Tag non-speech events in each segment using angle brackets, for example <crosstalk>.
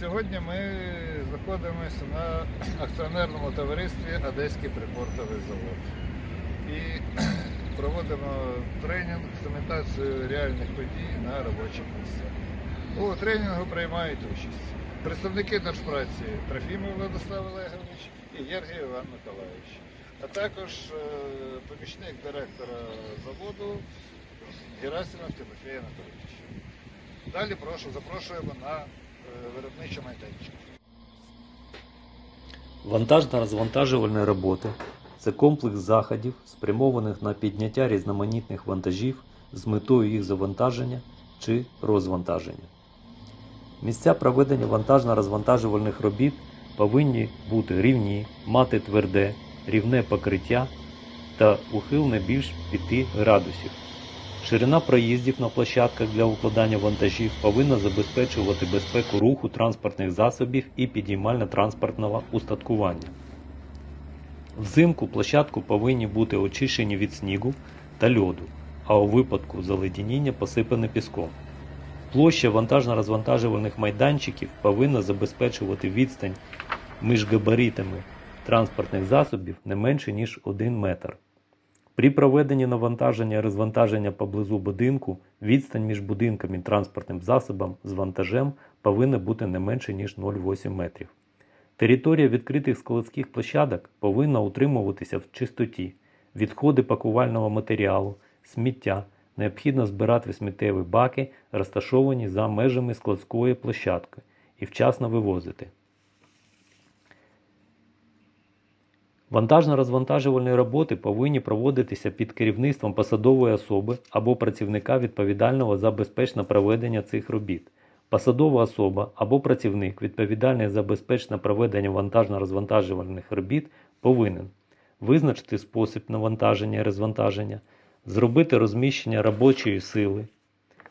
Сьогодні ми знаходимося на акціонерному товаристві Одеський припортовий завод і <clears throat> проводимо тренінг з імітацією реальних подій на робочих місцях. У тренінгу приймають участь представники держпраці Трофімов Владислав Олегович і Єргій Іван Миколаївич, а також е, помічник директора заводу Герасимов Тимофій Анатолійович. Далі прошу, запрошуємо на виробничий майданчик. Вантажно-розвантажувальні роботи це комплекс заходів, спрямованих на підняття різноманітних вантажів з метою їх завантаження чи розвантаження. Місця проведення вантажно-розвантажувальних робіт повинні бути рівні, мати тверде, рівне покриття та ухил не більш 5 градусів. Ширина проїздів на площадках для укладання вантажів повинна забезпечувати безпеку руху транспортних засобів і підіймально-транспортного устаткування. Взимку площадку повинні бути очищені від снігу та льоду, а у випадку заледеніння посипані піском. Площа вантажно-розвантажувальних майданчиків повинна забезпечувати відстань між габаритами транспортних засобів не менше ніж 1 метр. При проведенні навантаження і розвантаження поблизу будинку відстань між будинком і транспортним засобом з вантажем повинна бути не менше ніж 0,8 метрів. Територія відкритих складських площадок повинна утримуватися в чистоті. Відходи пакувального матеріалу, сміття необхідно збирати в сміттєві баки, розташовані за межами складської площадки, і вчасно вивозити. Вантажно-розвантажувальні роботи повинні проводитися під керівництвом посадової особи або працівника відповідального за безпечне проведення цих робіт. Посадова особа або працівник, відповідальний за безпечне проведення вантажно-розвантажувальних робіт, повинен визначити спосіб навантаження і розвантаження, зробити розміщення робочої сили,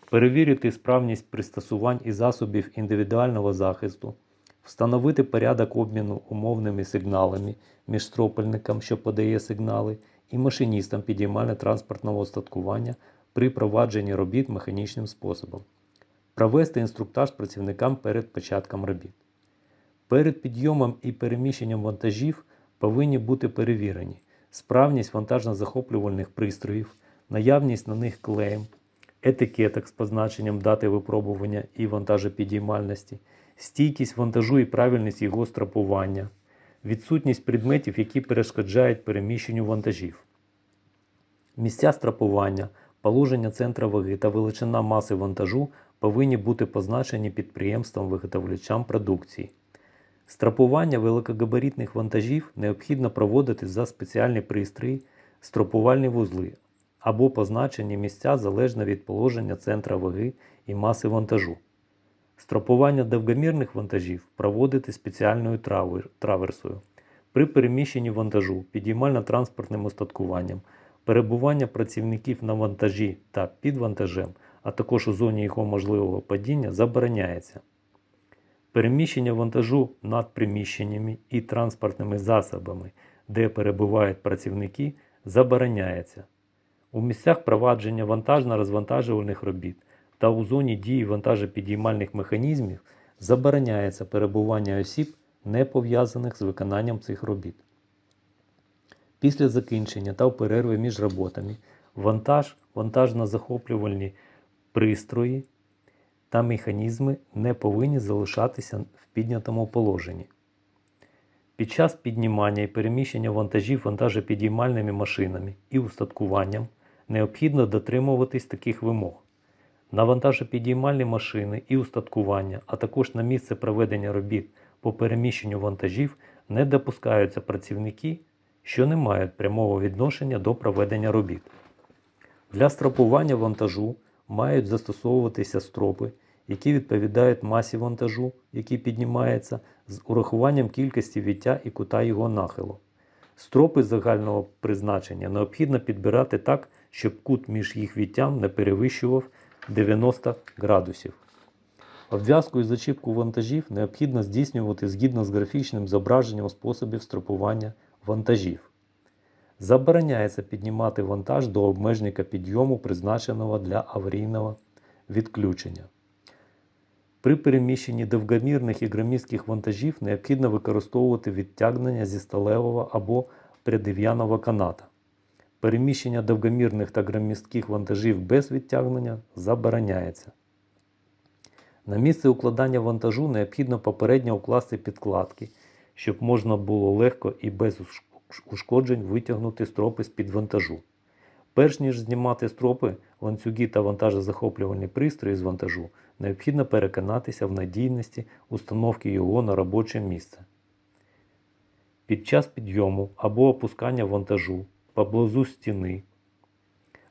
перевірити справність пристосувань і засобів індивідуального захисту, встановити порядок обміну умовними сигналами між стропельником, що подає сигнали, і машиністом підіймально-транспортного устаткування при провадженні робіт механічним способом, провести інструктаж працівникам перед початком робіт. Перед підйомом і переміщенням вантажів повинні бути перевірені справність вантажно-захоплювальних пристроїв, наявність на них клеєм, етикеток з позначенням дати випробування і вантажопідіймальності, стійкість вантажу і правильність його страпування, відсутність предметів, які перешкоджають переміщенню вантажів. Місця страпування, положення центра ваги та величина маси вантажу повинні бути позначені підприємством виготовлячам продукції. Страпування великогабаритних вантажів необхідно проводити за спеціальні пристрої, стропувальні вузли або позначені місця залежно від положення центра ваги і маси вантажу. Стропування довгомірних вантажів проводити спеціальною траверсою. При переміщенні вантажу підіймально-транспортним устаткуванням, перебування працівників на вантажі та під вантажем, а також у зоні його можливого падіння забороняється. Переміщення вантажу над приміщеннями і транспортними засобами, де перебувають працівники, забороняється. У місцях провадження вантажно-розвантажувальних робіт та у зоні дії вантажопідіймальних механізмів забороняється перебування осіб, не пов'язаних з виконанням цих робіт. Після закінчення та в перерві між роботами вантаж, вантажно-захоплювальні пристрої та механізми не повинні залишатися в піднятому положенні. Під час піднімання і переміщення вантажів вантажопідіймальними машинами і устаткуванням необхідно дотримуватись таких вимог. На вантажопідіймальні машини і устаткування, а також на місце проведення робіт по переміщенню вантажів не допускаються працівники, що не мають прямого відношення до проведення робіт. Для страпування вантажу мають застосовуватися стропи, які відповідають масі вантажу, який піднімається, з урахуванням кількості віття і кута його нахилу. Стропи загального призначення необхідно підбирати так, щоб кут між їх віттям не перевищував 90 градусів. Обв'язку і зачіпку вантажів необхідно здійснювати згідно з графічним зображенням способів стропування вантажів. Забороняється піднімати вантаж до обмежника підйому, призначеного для аварійного відключення. При переміщенні довгомірних і громіздких вантажів необхідно використовувати відтягнення зі сталевого або прядив'яного каната. Переміщення довгомірних та громістких вантажів без відтягнення забороняється. На місце укладання вантажу необхідно попередньо укласти підкладки, щоб можна було легко і без ушкоджень витягнути стропи з-під вантажу. Перш ніж знімати стропи, ланцюги та вантажозахоплювальні пристрої з вантажу, необхідно переконатися в надійності установки його на робоче місце. Під час підйому або опускання вантажу поблизу стіни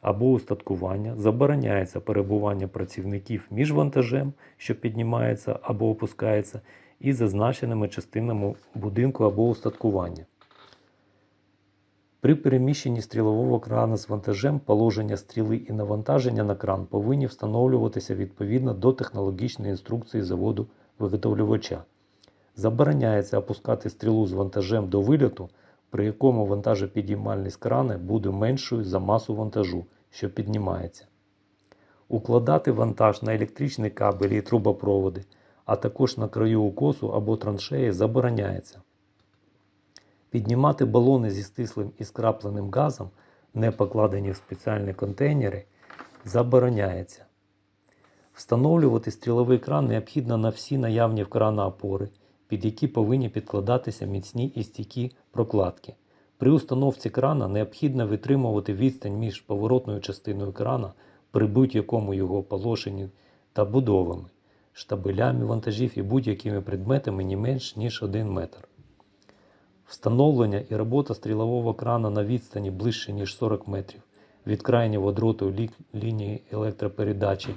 або устаткування забороняється перебування працівників між вантажем, що піднімається або опускається, і зазначеними частинами будинку або устаткування. При переміщенні стрілового крана з вантажем положення стріли і навантаження на кран повинні встановлюватися відповідно до технологічної інструкції заводу виготовлювача. Забороняється опускати стрілу з вантажем до вильоту, при якому вантажопідіймальність крана буде меншою за масу вантажу, що піднімається. Укладати вантаж на електричні кабелі і трубопроводи, а також на краю укосу або траншеї забороняється. Піднімати балони зі стислим і скрапленим газом, не покладені в спеціальні контейнери, забороняється. Встановлювати стріловий кран необхідно на всі наявні в крана опори, під які повинні підкладатися міцні і стійкі прокладки. При установці крана необхідно витримувати відстань між поворотною частиною крана при будь-якому його положенні та будовами, штабелями вантажів і будь-якими предметами не менш ніж 1 метр. Встановлення і робота стрілового крана на відстані ближче ніж 40 метрів від крайнього дроту лі- лінії електропередачі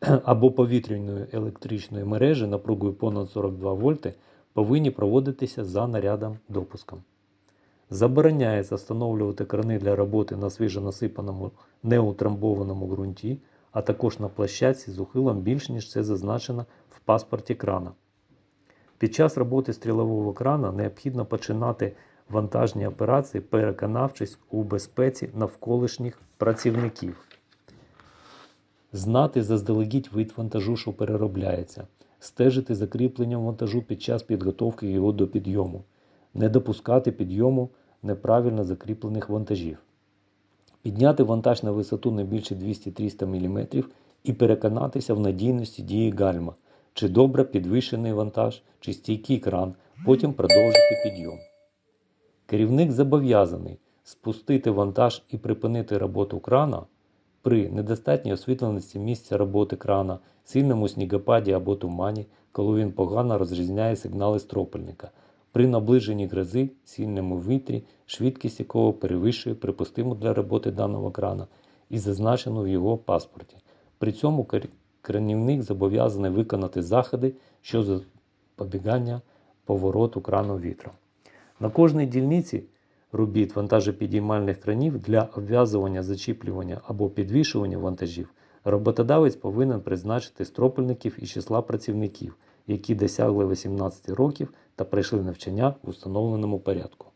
<clears throat> або повітряної електричної мережі напругою понад 42 вольти повинні проводитися за нарядом допуском. Забороняється встановлювати крани для роботи на свіжонасипаному неутрамбованому ґрунті, а також на площадці з ухилом більш ніж це зазначено в паспорті крана. Під час роботи стрілового крана необхідно починати вантажні операції, переконавшись у безпеці навколишніх працівників. Знати заздалегідь вид вантажу, що переробляється, стежити за кріпленням вантажу під час підготовки його до підйому, не допускати підйому неправильно закріплених вантажів, підняти вантаж на висоту не більше 200-300 мм і переконатися в надійності дії гальма, чи добре підвищений вантаж, чи стійкий кран, потім продовжити підйом. Керівник зобов'язаний спустити вантаж і припинити роботу крана при недостатній освітленості місця роботи крана, сильному снігопаді або тумані, коли він погано розрізняє сигнали стропельника, при наближенні грози, сильному вітрі, швидкість якого перевищує припустиму для роботи даного крана і зазначену в його паспорті. При цьому кранівник зобов'язаний виконати заходи щодо запобігання повороту крану вітром. На кожній дільниці робіт вантажопідіймальних кранів для обв'язування, зачіплювання або підвішування вантажів роботодавець повинен призначити стропельників із числа працівників, які досягли 18 років та пройшли навчання в установленому порядку.